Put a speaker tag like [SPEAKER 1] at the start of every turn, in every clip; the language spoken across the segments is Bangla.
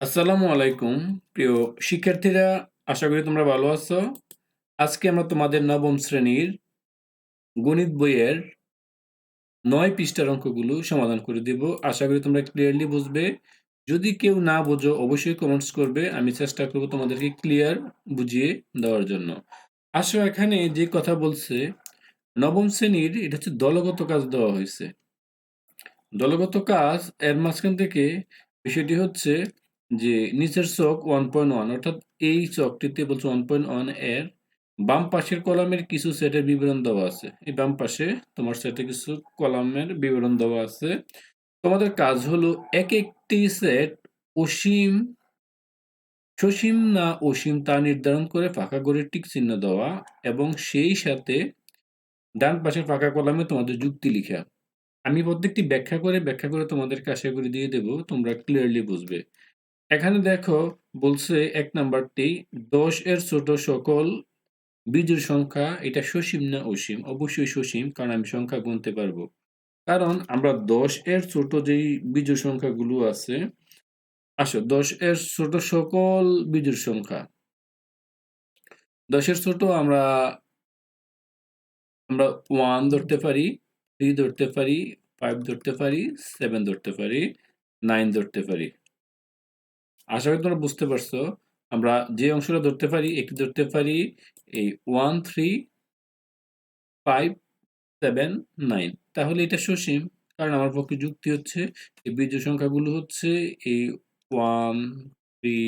[SPEAKER 1] আসসালামু আলাইকুম, প্রিয় শিক্ষার্থীরা, আশা করি তোমরা ভালো আছো। আজকে আমরা তোমাদের নবম শ্রেণির গণিত বইয়ের নয় পৃষ্ঠার অঙ্কগুলো সমাধান করে দেব। আশা করি তোমরা ক্লিয়ারলি বুঝবে। যদি কেউ না বোঝো, অবশ্যই কমেন্টস করবে। আমি চেষ্টা করব তোমাদেরকে ক্লিয়ার বুঝিয়ে দেওয়ার জন্য। আসো, এখানে যে কথা বলছে, নবম শ্রেণির এটা হচ্ছে দলগত কাজ দেওয়া হয়েছে। দলগত কাজ এর মাঝখান থেকে বিষয়টি হচ্ছে যে নিচের চক ওয়ান পয়েন্ট ওয়ান অর্থাৎ এই চকটিতে বলছে ওয়ান পয়েন্ট ওয়ানের বাম পাশের কলামের কিছু সেটের বিবরণ দেওয়া আছে। এই বাম পাশে তোমার সেটে কিছু কলামের বিবরণ দেওয়া আছে। তোমাদের কাজ হলো এক একটি সেট অসীম, সসীম না অসীম তা নির্ধারণ করে ফাঁকা করে টিক চিহ্ন দেওয়া এবং সেই সাথে ডান পাশের ফাঁকা কলামে তোমাদের যুক্তি লিখা। আমি প্রত্যেকটি ব্যাখ্যা করে ব্যাখ্যা করে তোমাদেরকে আশা করি দিয়ে দেব, তোমরা ক্লিয়ারলি বুঝবে। এখানে দেখো বলছে এক নাম্বারটি, দশ এর ছোট সকল বীজের সংখ্যা, এটা সসীম না অসীম? অবশ্যই সসীম, কারণ আমি সংখ্যা গুনতে পারব। কারণ আমরা দশ এর ছোট যেই বীজের সংখ্যাগুলো আছে, আসো, দশ এর ছোট সকল বীজের সংখ্যা। দশের ছোট আমরা আমরা ওয়ান ধরতে পারি থ্রি ধরতে পারি ফাইভ ধরতে পারি সেভেন ধরতে পারি নাইন ধরতে পারি। আশা করি তোমরা বুঝতে পারছ। আমরা যে অংশটা ধরতে পারি, একটি ধরতে পারি, এই one three five seven nine তাহলে এটা সসীম, কারণ আমার পক্ষে যুক্তি হচ্ছে, এই বীজ সংখ্যাগুলো হচ্ছে এই one three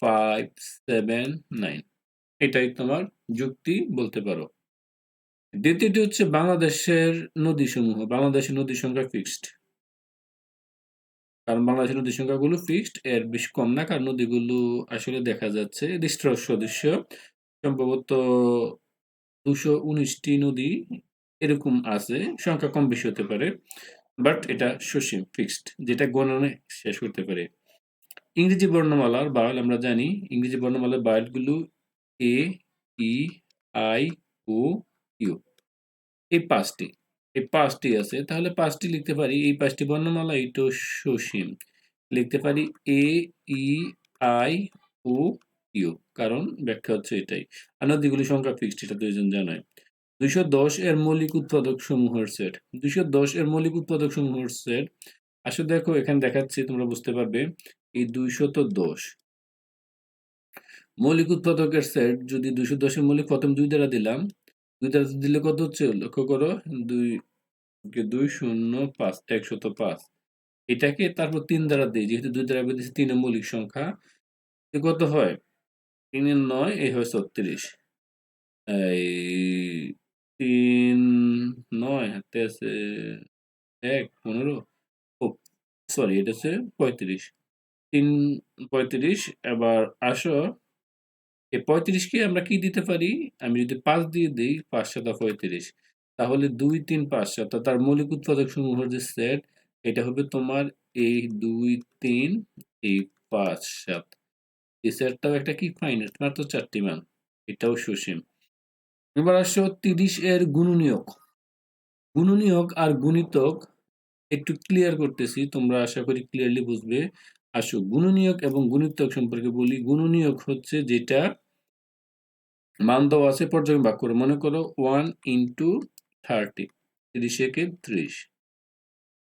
[SPEAKER 1] five seven nine এটাই তোমার যুক্তি বলতে পারো। দ্বিতীয়টি হচ্ছে বাংলাদেশের নদী সমূহ বাংলাদেশের নদী সংখ্যা ফিক্সড কারণ বাংলাদেশের নদী সংখ্যাগুলো ফিক্সড এর বেশি কম না, কারণ নদীগুলো আসলে দেখা যাচ্ছে দৃষ্ট সদস্য সম্ভবত দুশো উনিশটি নদী এরকম আছে, সংখ্যা কম বেশি হতে পারে বাট এটা সসীম ফিক্সড যেটা গণনে শেষ করতে পারে। ইংরেজি বর্ণমালার বায়াল আমরা জানি, ইংরেজি বর্ণমালার বায়ালগুলো A E I O U এই পাঁচটি। এই পাঁচটি আছে, তাহলে পাঁচটি লিখতে পারি, এই পাঁচটি বর্ণমালা এইটো সসীম। লিখতে পারি এ ই আই ও ইউ কারণ ব্যাখ্যা হচ্ছে এটাই। আর নদীগুলি সংখ্যা ফিক্সড এটা দুইজন জানায় দুইশো দশ এর মৌলিক উৎপাদক সমূহের সেট দুইশো দশ এর মৌলিক উৎপাদক সমূহের সেট আসলে দেখো, এখানে দেখাচ্ছি, তোমরা বুঝতে পারবে, এই দুইশত দশ। মৌলিক উৎপাদকের সেট যদি দুইশো দশের মৌলিক প্রথম দুই দ্বারা দিলাম দুই দ্বারা দিলে কত হচ্ছে? লক্ষ্য করো, দুই দুই শূন্য পাঁচ, একশত পাঁচ। এটাকে তারপর তিন দ্বারা দিই, যেহেতু দুই দ্বারা দিচ্ছি তিনের মৌলিক সংখ্যা কত হয়? তিনের নয় এই হয় ছত্রিশ। এই তিন, নয়, হাতে আছে এক, পনেরো, ও সরি এটা হচ্ছে পঁয়ত্রিশ। তিন, পঁয়ত্রিশ, এবার আসো এই পঁয়ত্রিশকে আমরা কি দিতে পারি? আমি যদি পাঁচ দিয়ে দিই পাঁচ সাত পঁয়ত্রিশ, তাহলে দুই তিন পাঁচ সাত তার মৌলিক উৎপাদক সমূহের যে সেট এটা হবে তোমার এই দুই তিন এই পাঁচ সাত। এই সেটটাও একটা কি ফাইনাইট মাত্র চারটি মান, এটাও সসীম। এবার আসো তিরিশ এর গুণনীয়ক। গুণনীয়ক আর গুণিতক একটু ক্লিয়ার করতেছি, তোমরা আশা করি ক্লিয়ারলি বুঝবে। আসো, গুণনীয়ক এবং গুণিতক সম্পর্কে বলি। গুণনীয়ক হচ্ছে যেটা মান দেওয়া আছে পর্যায়ে ভাগ করে মনে করো ওয়ান ইন্টু থার্টি তিরিশ, একে ত্রিশ।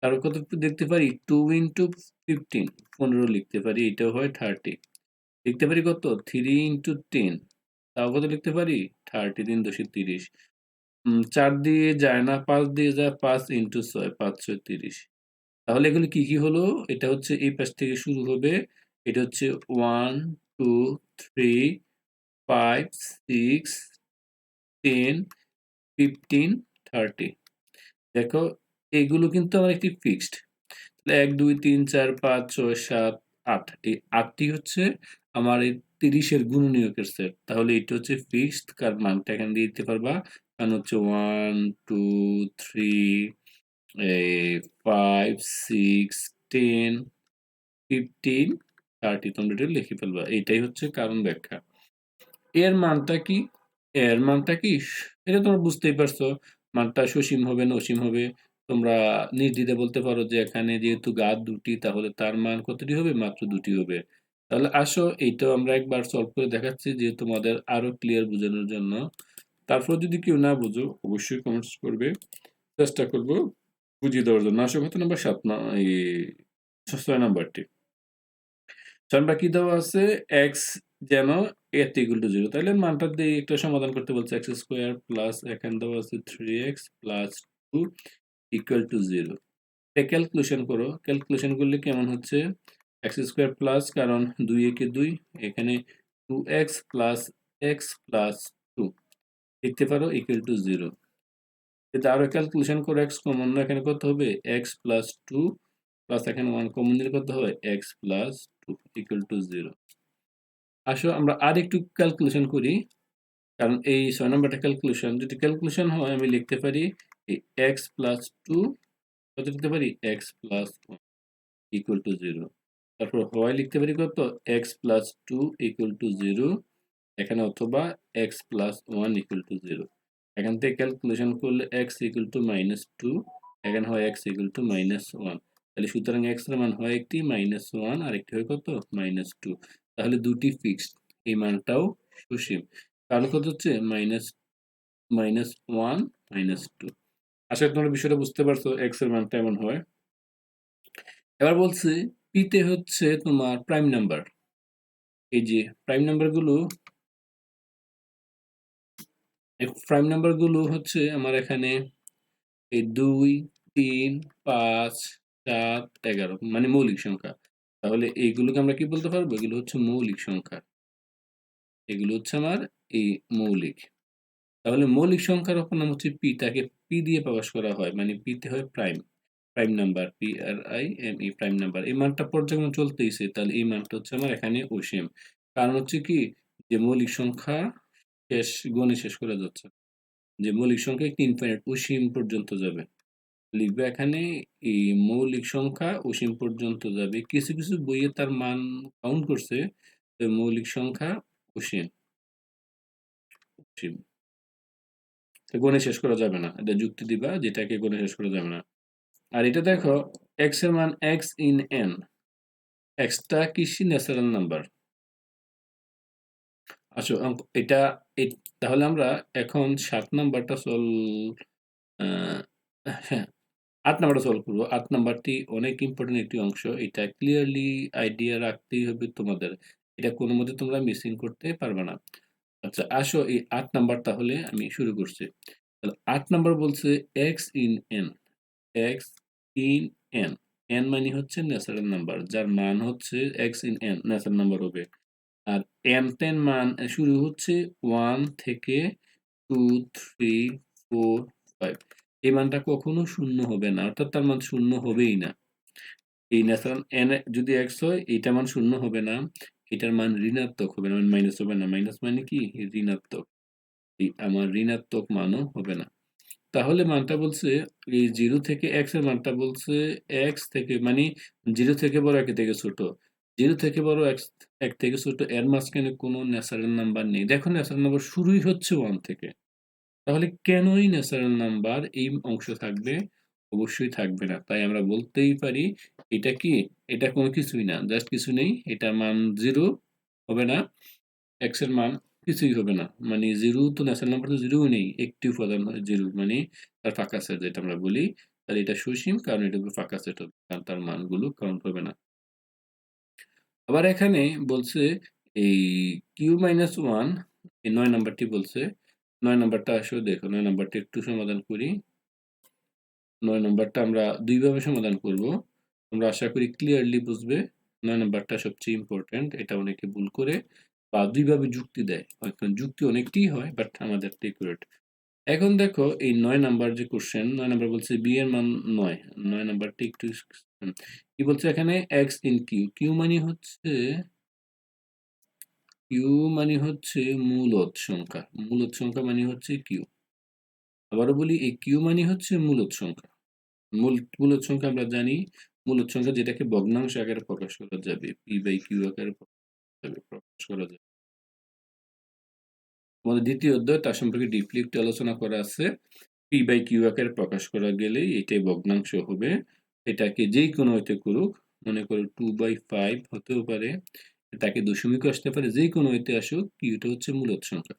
[SPEAKER 1] তারপর কত দেখতে পারি? টু ইন্টু ফিফটিন পনেরো লিখতে পারি এটা হয় থার্টি লিখতে পারি কত? থ্রি ইন্টু টেন তাও কত লিখতে পারি? থার্টি তিন দশে তিরিশ। চার দিয়ে যায় না, পাঁচ দিয়ে যায়, পাঁচ ইন্টু ছয়, পাঁচ ছয় তিরিশ। তাহলে এগুলো কি কি হলো? এটা হচ্ছে এই পাশ থেকে শুরু হবে। এটা হচ্ছে one two three five six ten fifteen thirty দেখো, এগুলো কিন্তু আমার একটি ফিক্সড এক, দুই, তিন, চার, পাঁচ, ছয়, সাত, আট। এই আটটি হচ্ছে আমার এই তিরিশের গুণনীয়কের সেট তাহলে এটা হচ্ছে ফিক্সড কার মানটা এখানে দিয়ে দিতে পারবা। কারণ হচ্ছে one two three five six ten fifteen thirty তোমরা এটা লিখে ফেলবা এইটাই হচ্ছে কারণ ব্যাখ্যা এর মানটা কি এর মানটা কি এটা তোমরা বুঝতেই পারছ মানটা সসীম হবে না অসীম হবে তোমরা নির্দ্বিধায় বলতে পারো যে এখানে যেহেতু ঘাত দুটি, তাহলে তার মান কতটি হবে? মাত্র দুটি হবে। তাহলে আসো, এইটাও আমরা একবার সলভ করে দেখাচ্ছি যে তোমাদের আরও ক্লিয়ার বোঝানোর জন্য। তারপর যদি কেউ না বুঝো, অবশ্যই কমেন্টস করবে। চেষ্টা করব বুঝিয়ে দেওয়ার জন্য। আসো কথা নাম্বার ৭ না, এই ৬ নাম্বারটি। ৬ নাম্বার কি দেওয়া আছে? এক্স যেন a ইকুয়াল টু জিরো তাহলে মানটা দিয়ে একটা সমাধান করতে বলছে এক্স স্কোয়ার প্লাস এখানে দেওয়া আছে three X plus two equal to zero calculation করো ক্যালকুলেশন করলে কেমন হচ্ছে x স্কোয়ার প্লাস কারণ দুই একে দুই, এখানে two X plus X plus two লিখতে পারো ইকুয়াল টু 0 এটা আরও ক্যালকুলেশন করে এক্স কমন এখানে কত হবে এক্স প্লাস টু প্লাস এখানে ওয়ান কমন দিলে কত হবে X plus two equal to zero আসো আমরা আর একটু ক্যালকুলেশন করি, কারণ এই ছয় নম্বরটা ক্যালকুলেশন যদি ক্যালকুলেশন হয় আমি লিখতে পারি এক্স প্লাস টু কত লিখতে পারি? X plus one equal to zero তারপর হয় লিখতে পারি কত? X plus two equal to zero এখানে অথবা X plus one equal to zero এখান থেকে ক্যালকুলেশন করলে X equal to minus two এখানে হয় X equal to minus one তাহলে সুতরাং এক্সের মান হয় একটি মাইনাস ওয়ান আর একটি হয় কত? মাইনাস টু তাহলে দুটি ফিক্সড এই মানটাও সুসীম। তাহলে কত হচ্ছে minus minus one minus two আশা তোমরা বিষয়টা বুঝতে পারছ এক্সের মানটা এমন হয়। এবার বলছে পিতে হচ্ছে তোমার প্রাইম নাম্বার এই যে প্রাইম নাম্বারগুলো প্রাইম নাম্বারগুলো হচ্ছে আমার এখানে এই দুই, তিন, পাঁচ চার এগারো মানে মৌলিক সংখ্যা। তাহলে এইগুলোকে আমরা কি বলতে পারব? এগুলো হচ্ছে মৌলিক সংখ্যা। এগুলো হচ্ছে আমার এই মৌলিক। তাহলে মৌলিক সংখ্যার অপর নাম হচ্ছে পি তাকে পি দিয়ে প্রকাশ করা হয় মানে পিতে হয় prime prime number P R I M E prime number এই মানটা পর্যায়ক্রমে চলতেইছে, তাহলে এই মানটা হচ্ছে আমার এখানে অসীম। কারণ হচ্ছে কি? যে মৌলিক সংখ্যা শেষ, গণে শেষ করা যাচ্ছে। যে মৌলিক সংখ্যা একটি ইনফাইনাইট অসীম পর্যন্ত যাবে। লিখবে এখানে, এই মৌলিক সংখ্যা অসীম পর্যন্ত যাবে। কিছু কিছু বইয়ে তার মান কাউন্ট করছে মৌলিক সংখ্যা অসীম। অসীম। গণে শেষ করা যাবে না। এটা যুক্তি দিবা যেটাকে গণে শেষ করা যাবে না। আর এটা দেখো এক্সের মান এক্স ইন এন এক্সটা কিসি ন্যাচারাল নাম্বার আচ্ছা এটা তাহলে আমরা এখন সাত নাম্বারটা সল হ্যাঁ আট নাম্বারটা সলভ করব। আট নাম্বারটি অনেক ইম্পর্টেন্ট একটি অংশ। এটা ক্লিয়ারলি আইডিয়া রাখতেই হবে তোমাদের। এটা কোনো মধ্যে তোমরা মিসিং করতে পারবে না। আচ্ছা আসো এই আট নাম্বার তাহলে আমি শুরু করছি। আট নাম্বার বলছে X in N X in N N মানে হচ্ছে ন্যাচারাল নাম্বার যার মান হচ্ছে X in N natural number হবে। আর টেন মান শুরু হচ্ছে ওয়ান থেকে টু থ্রি ফোর ফাইভ এই মানটা কখনো শূন্য হবে না, অর্থাৎ তার মান শূন্য হবেই না। এই ন্যাচারাল এন যদি এক্স হয় এইটা মান শূন্য হবে না, এটার মান ঋণাত্মক হবে না মাইনাস হবে না। মাইনাস মানে কি? ঋণাত্মক। আমার ঋণাত্মক মানও হবে না। তাহলে মানটা বলছে, এই জিরো থেকে এক্সের মানটা বলছে এক্স থেকে মানে জিরো থেকে বড় এক থেকে ছোট। জিরো থেকে বড় এক থেকে ছোট এর মাঝখানে কোনো ন্যাচারাল নাম্বার নেই। দেখো ন্যাচারাল নাম্বার শুরুই হচ্ছে ওয়ান থেকে। তাহলে কেনই ন্যাচারাল নাম্বার এই অংশ থাকবে? অবশ্যই থাকবে না। তাই আমরা বলতেই পারি, এটা কি? এটা কোনো কিছুই না। জাস্ট কিছু নেই। এটা মান জিরো হবে না। এক্সের মান কিছুই হবে না। মানে জিরো তো ন্যাচারাল নাম্বার তো জিরো নেই। একটি উপাদান জিরো মানে তার ফাঁকা সেট যেটা আমরা বলি। তাহলে এটা সুসীম, কারণ এটা ফাঁকা সেট হবে কারণ তার মানগুলো কাউন্ট হবে না। আবার এখানে বলছে এই কিউ মাইনাস ওয়ান এই নয় নাম্বারটি বলছে। নয় নাম্বারটা আসলে দেখো, নয় নাম্বারটা একটু সমাধান করি। নয় নাম্বারটা আমরা দুইভাবে সমাধান করব। আমরা আশা করি ক্লিয়ারলি বুঝবে, নয় নাম্বারটা সবচেয়ে ইম্পর্টেন্ট এটা অনেকে ভুল করে বা দুইভাবে যুক্তি দেয়। এখন যুক্তি অনেকটি হয় বাট আমাদের একুরেট এখন দেখো, এই নয় নাম্বার যে কোশ্চেন নয় নাম্বার বলছে বি এর মান নয়। নয় নাম্বারটি একটু কি বলছে এখানে? এক্স ইন কিউ কিউ মানে হচ্ছে কিউ মানে হচ্ছে মূলত সংখ্যা। মূলত সংখ্যা মানে হচ্ছে কিউ আবারও বলি, এই কিউ মানে হচ্ছে মূলত সংখ্যা। মূল মূলত সংখ্যা আমরা জানি মূলত সংখ্যা যেটাকে ভগ্নাংশ আকারে প্রকাশ করা যাবে। পি বাই কিউ আকারে প্রকাশ করা যাবে। আমাদের দ্বিতীয় অধ্যায়, তার সম্পর্কে ডিপলি একটু আলোচনা করা আছে। পি বাই কিউ আকারে প্রকাশ করা গেলেই এটাই ভগ্নাংশ হবে। এটাকে যেই কোনো হইতে করুক, মনে করো টু বাই ফাইভ হতেও পারে তাকে দশমিক আসতে পারে যেই কোনো হইতে আসুক কিউটা হচ্ছে মূলত সংখ্যা।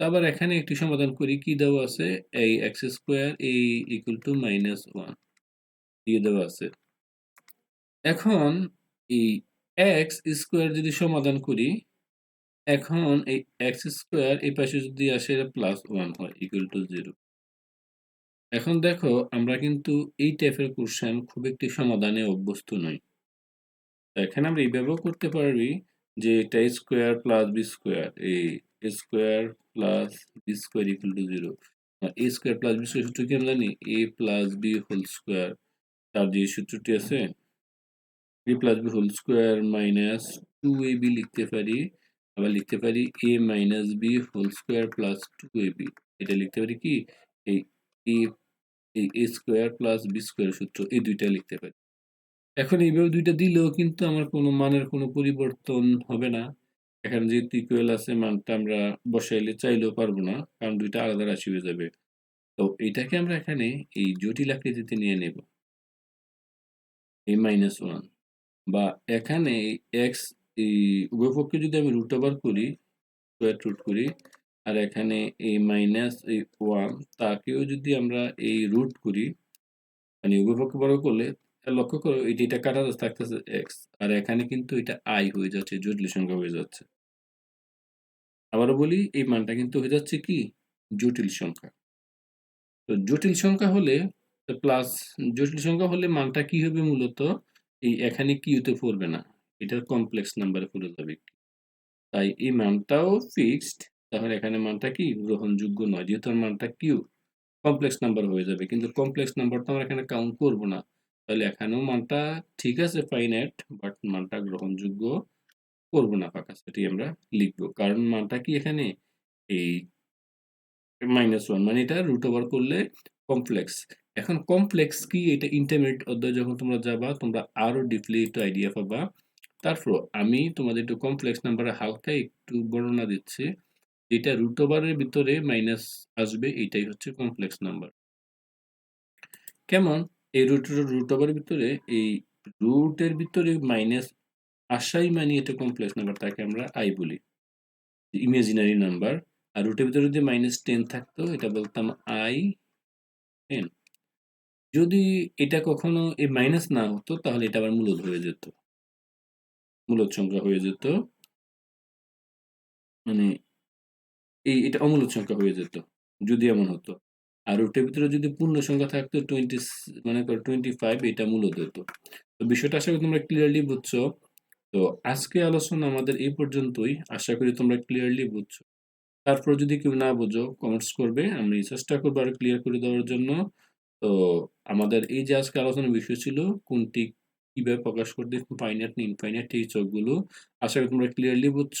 [SPEAKER 1] আবার এখানে একটি সমাধান করি, কি দেওয়া আছে? এই এক্স স্কোয়ার এই ইকুয়াল টু মাইনাস ওয়ান দিয়ে দেওয়া আছে। এখন এই এক্স স্কোয়ার যদি সমাধান করি, এখন এই এক্স স্কোয়ার এই পাশে যদি আসে প্লাস ওয়ান হয় ইকুয়াল টু জিরো এখন দেখো, আমরা কিন্তু এই টাইপের কোশ্চেন খুব একটি সমাধানে অভ্যস্ত নই। এখানে আমরা এইভাবেও করতে পারি যে এটা স্কোয়ার প্লাস বি স্কোয়ার এই square plus B square equal to zero A square plus B square সূত্র কি আমরা জানি? A plus B whole square তার যে সূত্রটি আছে B plus B whole square minus two A B লিখতে পারি। আবার লিখতে পারি A minus B whole square plus two A B এটা লিখতে পারি কি? এই এ এই A square plus B square সূত্র, এই দুইটা লিখতে পারি। এখন এইভাবে দুইটা দিলেও কিন্তু আমার কোনো মানের কোনো পরিবর্তন হবে না। এখানে যেহেতু ইকুয়াল আছে, মানটা আমরা বসাইলে চাইলেও পারব না, কারণ দুইটা আলাদা রাশি হয়ে যাবে। তো এটাকে আমরা এখানে এই জটিল আকৃতিতে নিয়ে নেব। এই মাইনাস ওয়ান বা এখানে এক্স এই উভয়পক্ষে যদি আমি রুট ওভার করি স্কোয়ার রুট করি আর এখানে এই মাইনাস এই ওয়ান তাকেও যদি আমরা এই রুট করি মানে উভয়পক্ষে বড় করলে লক্ষ্য করো এটি এটা কাটা থাকতেছে এক্স আর এখানে কিন্তু এটা আই হয়ে যাচ্ছে, জটিল সংখ্যা হয়ে যাচ্ছে। আবারও বলি, এই মানটা কিন্তু হয়ে যাচ্ছে কি? জটিল সংখ্যা। তো জটিল সংখ্যা হলে প্লাস জটিল সংখ্যা হলে মানটা কি হবে মূলত? এই এখানে কিউতে পড়বে না। এটার কমপ্লেক্স নাম্বারে পড়ে যাবে। তাই এই মানটাও ফিক্সড তাহলে এখানে মানটা কি? গ্রহণযোগ্য নয়। যেহেতু মানটা কিউ কমপ্লেক্স নাম্বার হয়ে যাবে। কিন্তু কমপ্লেক্স নাম্বারটা আমরা এখানে কাউন্ট করব না। তাহলে এখানেও মানটা ঠিক আছে ফাইনাইট বাট মানটা গ্রহণযোগ্য করব না ফাঁকা। সেটি আমরা লিখব। কারণ মানটা কি এখানে? এই মাইনাস ওয়ান মানে এটা রুট ওভার করলে কমপ্লেক্স এখন কমপ্লেক্স কি? এটা ইন্টারমিডিয়েট অধ্যায় যখন তোমরা যাবা, তোমরা আরও ডিপলি একটু আইডিয়া পাবা। তারপর আমি তোমাদের একটু কমপ্লেক্স নাম্বারের হালকা একটু বর্ণনা দিচ্ছি। যেটা রুট ওভারের ভিতরে মাইনাস আসবে, এটাই হচ্ছে কমপ্লেক্স নাম্বার কেমন? এই রুট রুট ওভারের ভিতরে, এই রুটের ভিতরে মাইনাস আসাই মানে এটা কমপ্লেক্স নাম্বার তাকে আমরা আই বলি। ইমেজিনারি নাম্বার আর রুটের ভিতরে যদি মাইনাস টেন থাকতো, এটা বলতাম আই টেন যদি এটা কখনো এই মাইনাস না হতো, তাহলে এটা আবার মূলত হয়ে যেত। মূলত সংখ্যা হয়ে যেত মানে এই, এটা অমূলত সংখ্যা হয়ে যেত, যদি এমন হতো। আর ওটার ভিতরে যদি পূর্ণ সংখ্যা থাকতো টোয়েন্টি মানে টোয়েন্টি ফাইভ এটা মূলত হতো। তো বিষয়টা আশা করি তোমরা ক্লিয়ারলি বুঝছ। তো আজকে আলোচনা আমাদের এই পর্যন্তই। আশা করি তোমরা ক্লিয়ারলি বুঝছ। তারপর যদি কেউ না বোঝো কমেন্টস করবে, আমি চেষ্টা করব আরও ক্লিয়ার করে দেওয়ার জন্য। তো আমাদের এই যে আজকে আলোচনার বিষয় ছিল, কোনটি কীভাবে প্রকাশ করতে ফাইনাইট ইনফাইনাইট এই চোখগুলো, আশা করি তোমরা ক্লিয়ারলি বুঝছ।